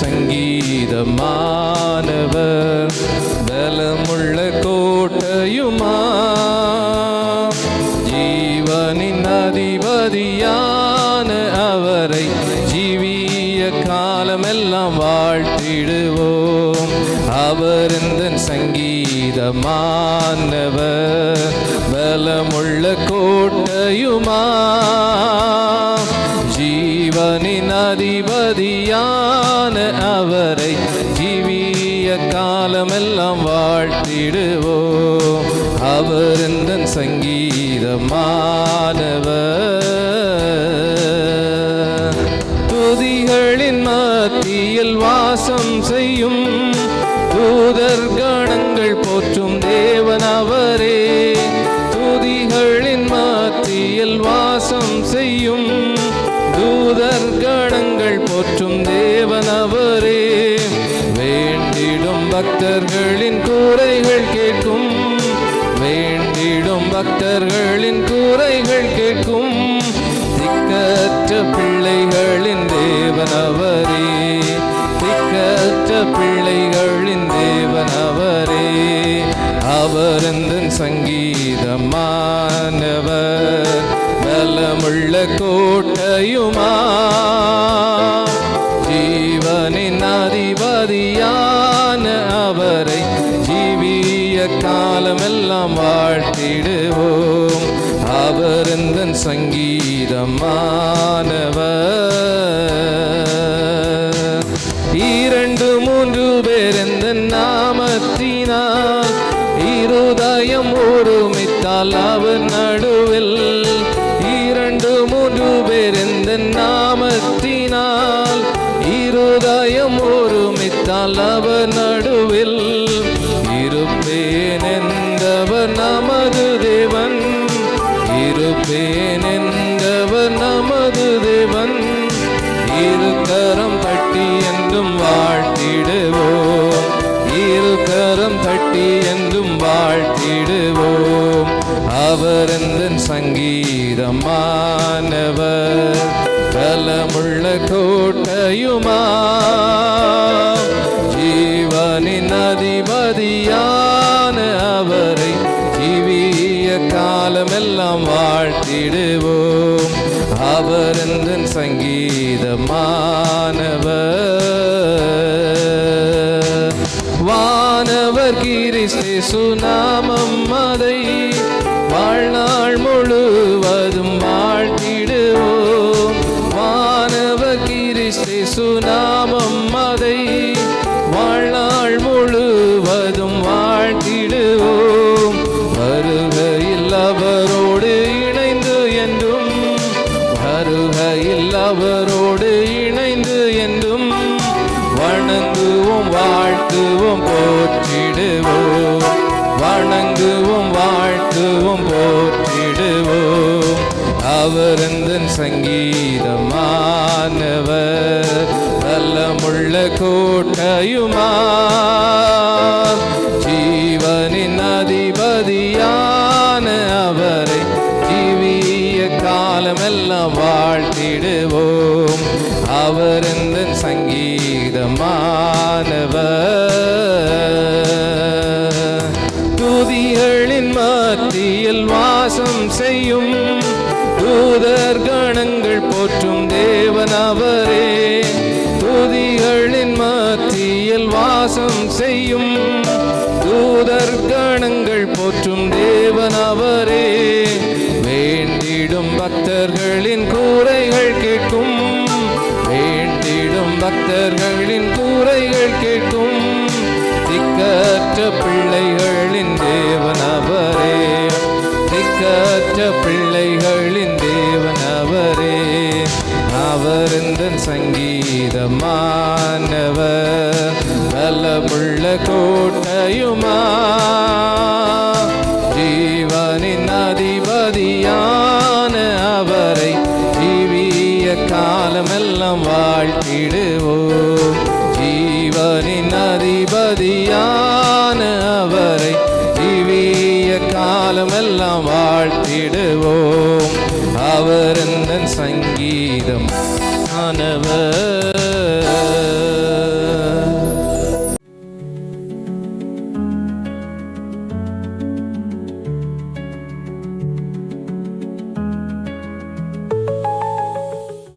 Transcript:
சங்கீதமானவர் பலமுள்ள கோட்டையுமா? ஜீவனின் அதிபதியான அவரை ஜீவிய காலமெல்லாம் வாழ்த்திடுவோம். அவர் இந்த சங்கீதமானவர் பலமுள்ள கோட்டையுமா? ஜீவனின் அதிபதியான அவரை ஜீவிய காலமெல்லாம் வாழ்த்திடுவோம். அவர் எந்த சங்கீதமானவர்? தூதர் கணங்கள் போற்றும் தேவன் அவரே. வேண்டிடும் பக்தர்களின் கூரைகள் கேட்கும். வேண்டிடும் பக்தர்களின் கூரைகள் கேட்கும். திக்கற்ற பிள்ளைகளின் தேவன் அவரே. திக்கற்ற பிள்ளைகளின் தேவன் அவரே. அவர் இந்த சங்கீதமானவர்? பலமுள்ள கோட்டையுமா? ஜீவனின் அதிபதியான அவரை ஜீவிய காலமெல்லாம் வாழ்த்திடுவோம். அவர் இந்த சங்கீதமானவர்? இரண்டு மூன்று பேர் இந்த நாமத்தினால்? இருதயம் ஒருமித்தால் அவர் நடுவில் பேர் நாமத்தினால் இருதயம் ஒருமித்தால் அவர் நடுவில் இருப்பேன் என்றவர் நமது தேவன். இருப்பேன் சங்கீதமானவர் பலமுள்ள கோட்டையுமா? ஜீவனின் அதிபதியான அவரை ஜீவிய காலமெல்லாம் வாழ்த்திடுவோம். அவர் இந்த சங்கீதமானவர். வானவர் கிறிஸ்து சுனாமம் அதை வணங்குவோம் வாழ்த்துவோம் போற்றிடுவோம். வணங்குவோம் வாழ்த்துவோம் போற்றிடுவோம். அவர் இந்த சங்கீதமானவர் பலமுள்ள கோட்டையுமா ஜீவனின் அதிபதியான அவரை ஜீவிய காலமெல்லாம் வா அவர் இந்த சங்கீதமானவர். துதிகளின் மத்தியில் வாசம் செய்யும் தூதர் கணங்கள் போற்றும் தேவன் அவரே. துதிகளின் மத்தியில் வாசம் செய்யும் பக்தர்களின் கூரைகள் கேட்கும் திக்கற்ற பிள்ளைகளின் தேவன் அவரே. திக்கற்ற பிள்ளைகளின் தேவன் அவரே. அவர் இந்த சங்கீதமானவர். பலமுள்ள கோட்டையுமா காலமெல்லாம் வாழ்த்திடுவோம் ஜீவனின் அதிபதியான அவரை ஜீவிய காலமெல்லாம் வாழ்த்திடுவோம். அவர் சங்கீதம் ஆனவர்